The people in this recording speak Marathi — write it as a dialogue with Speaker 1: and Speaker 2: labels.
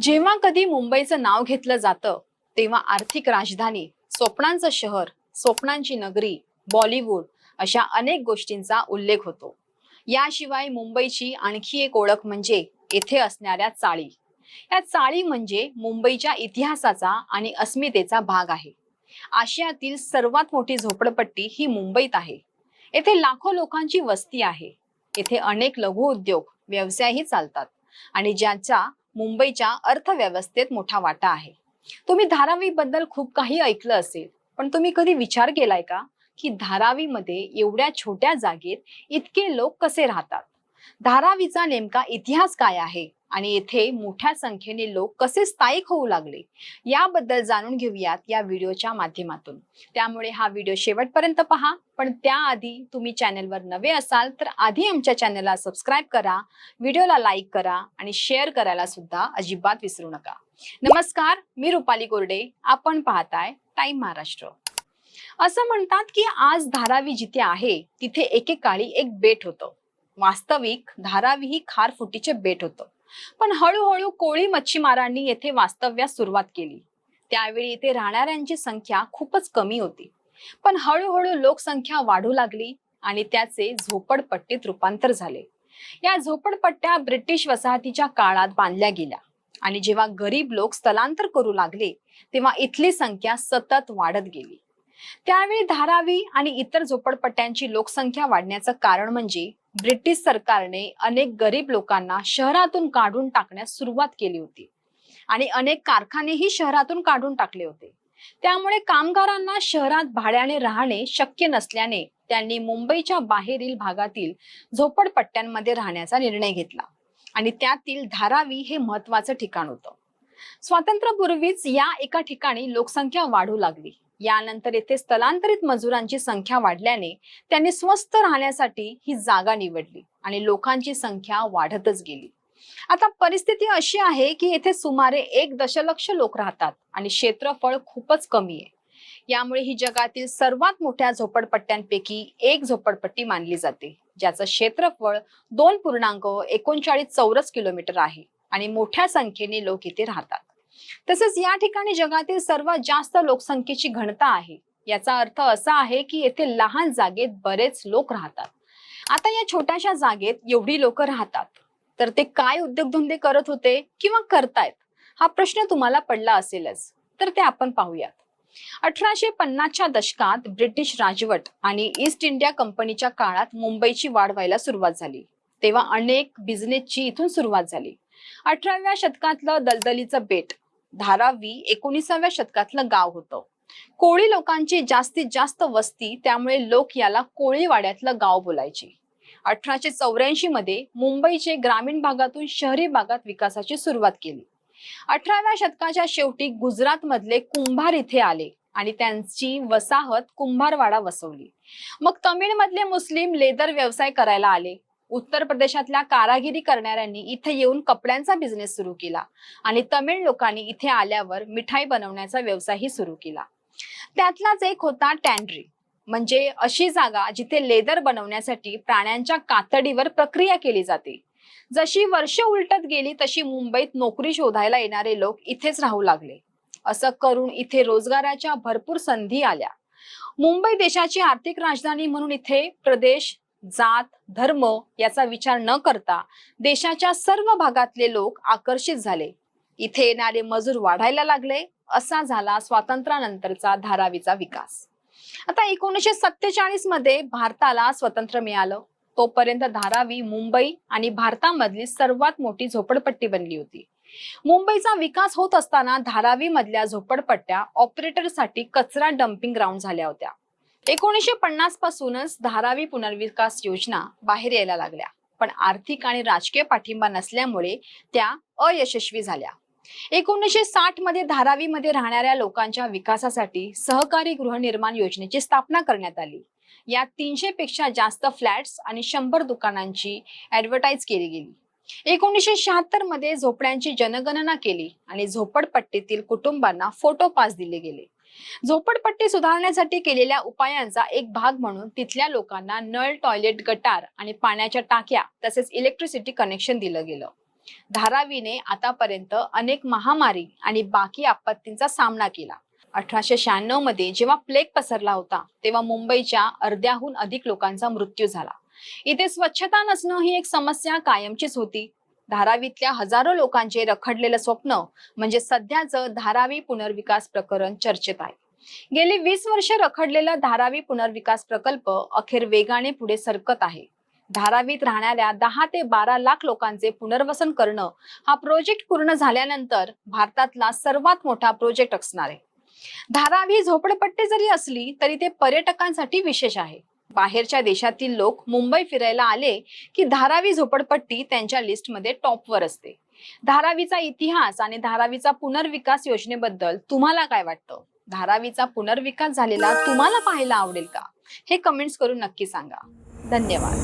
Speaker 1: जेव्हा कधी मुंबईचं नाव घेतलं जातं तेव्हा आर्थिक राजधानी स्वप्नांचं शहर स्वप्नांची नगरी बॉलिवूड अशा अनेक गोष्टींचा उल्लेख होतो. याशिवाय मुंबईची आणखी एक ओळख म्हणजे येथे असणाऱ्या चाळी. या चाळी म्हणजे मुंबईच्या इतिहासाचा आणि अस्मितेचा भाग आहे. आशियातील सर्वात मोठी झोपडपट्टी ही मुंबईत आहे. येथे लाखो लोकांची वस्ती आहे. येथे अनेक लघु उद्योग व्यवसायही चालतात. आणि ज्याचा मुंबईच्या अर्थव्यवस्थेत मोठा वाटा आहे. तुम्ही धारावी बद्दल खूप काही ऐकलं असेल पण तुम्ही कधी विचार केलाय का की धारावीमध्ये एवढ्या छोट्या जागेत इतके लोक कसे राहतात? धारावीचा नेमका इतिहास काय आहे? आणि येथे मोठ्या संख्येने लोक कसे स्थायिक होऊ लागले याबद्दल जाणून घेऊयात या व्हिडिओच्या माध्यमातून. त्यामुळे हा व्हिडिओ शेवटपर्यंत पहा. पण त्याआधी तुम्ही चॅनलवर नवे असाल तर आधी आमच्या चॅनलला सबस्क्राईब करा व्हिडिओला लाईक करा आणि शेअर करायला सुद्धा अजिबात विसरू नका. नमस्कार मी रुपाली कोरडे. आपण पाहताय टाइम महाराष्ट्र. असं म्हणतात की आज धारावी जिथे आहे तिथे एकेकाळी एक बेट होतं. वास्तविक धारावी ही खारफुटीचे बेट होतं. पण हळूहळू कोळी मच्छीमारांनी येथे वास्तव्यास सुरुवात केली. त्यावेळी इथे राहणाऱ्यांची संख्या खूपच कमी होती. पण हळूहळू लोकसंख्या वाढू लागली आणि त्याचे झोपडपट्टीत रूपांतर झाले. या झोपडपट्ट्या ब्रिटिश वसाहतीच्या काळात बांधल्या गेल्या आणि जेव्हा गरीब लोक स्थलांतर करू लागले तेव्हा इथली संख्या सतत वाढत गेली. त्यावेळी धारावी आणि इतर झोपडपट्ट्यांची लोकसंख्या वाढण्याचं कारण म्हणजे ब्रिटिश सरकारने अनेक गरीब लोकांना शहरातून काढून टाकण्यास सुरुवात केली होती. आणि अनेक कारखानेही शहरातून काढून टाकले होते. त्यामुळे कामगारांना शहरात भाड्याने राहणे शक्य नसल्याने त्यांनी मुंबईच्या बाहेरील भागातील झोपडपट्ट्यांमध्ये राहण्याचा निर्णय घेतला. आणि त्यातील धारावी हे महत्वाचं ठिकाण होतं. स्वातंत्र्यपूर्वीच या एका ठिकाणी लोकसंख्या वाढू लागली. यानंतर येथे स्थलांतरित मजुरांची संख्या वाढल्याने त्यांनी स्वस्त राहण्यासाठी ही जागा निवडली आणि लोकांची संख्या वाढतच गेली. आता परिस्थिती अशी आहे की येथे सुमारे एक दशलक्ष लोक राहतात आणि क्षेत्रफळ खूपच कमी आहे. यामुळे ही जगातील सर्वात मोठ्या झोपडपट्ट्यांपैकी एक झोपडपट्टी मानली जाते ज्याचं क्षेत्रफळ दोन पूर्णांक एकोणचाळीस चौरस किलोमीटर आहे आणि मोठ्या संख्येने लोक इथे राहतात. तसेच या ठिकाणी जगातील सर्वात जास्त लोकसंख्येची घनता आहे. याचा अर्थ असा आहे की येथे लहान जागेत बरेच लोक राहतात. आता या छोट्याशा जागेत एवढी लोक राहतात. तर ते काय उद्योगधंदे करत होते किंवा करतायत? हा प्रश्न तुम्हाला पडला असेलच. तर ते आपण पाहूयात. अठराशे पन्नासच्या दशकात ब्रिटिश राजवट आणि ईस्ट इंडिया कंपनीच्या काळात मुंबईची वाढ व्हायला सुरुवात झाली. तेव्हा अनेक बिझनेसची इथून सुरुवात झाली. अठराव्या शतकातलं दलदलीचं बेट धारावी एकोणीसाव्या शतकातलं गाव होतं. कोळी लोकांची जास्तीत जास्त वस्ती त्यामुळे लोक याला कोळीवाड्यातलं गाव बोलायचे. अठराशे चौऱ्याऐंशी मध्ये मुंबईचे ग्रामीण भागातून शहरी भागात विकासाची सुरुवात केली. अठराव्या शतकाच्या शेवटी गुजरात मधले कुंभार इथे आले आणि त्यांची वसाहत कुंभारवाडा वसवली. मग तमिळ मधले मुस्लिम लेदर व्यवसाय करायला आले. उत्तर प्रदेशातल्या कारागिरी करणाऱ्यांनी इथे येऊन कपड्यांचा बिझनेस सुरू केला आणि तमिळ लोकांनी इथे आल्यावर मिठाई बनवण्याचा व्यवसायही सुरू केला. त्यातलाच एक होता टँड्री म्हणजे अशी जागा जिथे लेदर बनवण्यासाठी प्राण्यांच्या कातडीवर प्रक्रिया केली जाते. जशी वर्ष उलटत गेली तशी मुंबईत नोकरी शोधायला येणारे लोक इथेच राहू लागले. असं करून इथे रोजगाराच्या भरपूर संधी आल्या. मुंबई देशाची आर्थिक राजधानी म्हणून इथे प्रदेश जात धर्म याचा विचार न करता देशाच्या सर्व भागातले लोक आकर्षित झाले. इथे येणारे मजूर वाढायला लागले असा झाला स्वातंत्र्यानंतरचा धारावीचा विकास. आता एकोणीसशे सत्तेचाळीसमध्ये भारताला स्वतंत्र मिळालं. तोपर्यंत धारावी मुंबई आणि भारतामधली सर्वात मोठी झोपडपट्टी बनली होती. मुंबईचा विकास होत असताना धारावी मधल्या झोपडपट्ट्या ऑपरेटरसाठी कचरा डम्पिंग ग्राउंड झाल्या होत्या. एकोणीसशे पन्नास पासूनच धारावी पुनर्विकास योजना बाहेर यायला लागल्या. पण आर्थिक आणि राजकीय पाठिंबा नसल्यामुळे त्या अयशस्वी झाल्या. एकोणीसशे साठमध्ये धारावीमध्ये राहणाऱ्या लोकांच्या विकासासाठी सहकारी गृहनिर्माण योजनेची स्थापना करण्यात आली. यात तीनशे पेक्षा जास्त फ्लॅट्स आणि शंभर दुकानांची ऍडव्हर्टाईज केली गेली. एकोणीसशे शहात्तरमध्ये झोपड्यांची जनगणना केली आणि झोपडपट्टीतील कुटुंबांना फोटो पास दिले गेले. झोपडपट्टी सुधारण्यासाठी केलेल्या उपायांचा एक भाग म्हणून तिथल्या लोकांना नळ टॉयलेट गटार आणि पाण्याच्या टाक्या तसेच इलेक्ट्रिसिटी कनेक्शन दिलं गेलं. धारावीने आतापर्यंत अनेक महामारी आणि बाकी आपत्तींचा सामना केला. अठराशे शहाण्णवमध्ये जेव्हा प्लेग पसरला होता तेव्हा मुंबईच्या अर्ध्याहून अधिक लोकांचा मृत्यू झाला. इथे स्वच्छता नसणं ही एक समस्या कायमचीच होती. धारावीतल्या हजारो लोकांचे रखडलेलं स्वप्न म्हणजे सध्याचं धारावी पुनर्विकास प्रकरण चर्चेत आहे. गेली वीस वर्ष रखडलेला धारावी पुनर्विकास प्रकल्प अखेर वेगाने पुढे सरकत आहे. धारावीत राहणाऱ्या दहा ते बारा लाख लोकांचे पुनर्वसन करणं हा प्रोजेक्ट पूर्ण झाल्यानंतर भारतातला सर्वात मोठा प्रोजेक्ट असणार आहे. धारावी झोपडपट्टी जरी असली तरी ते पर्यटकांसाठी विशेष आहे. बाहेरच्या देशातील लोक मुंबई फिरायला आले की धारावी झोपडपट्टी त्यांच्या लिस्टमध्ये टॉपवर असते. धारावीचा इतिहास आणि धारावीचा पुनर्विकास योजनेबद्दल तुम्हाला काय वाटतं? धारावीचा पुनर्विकास झालेला तुम्हाला पाहायला आवडेल का? हे कमेंट्स करून नक्की सांगा. धन्यवाद.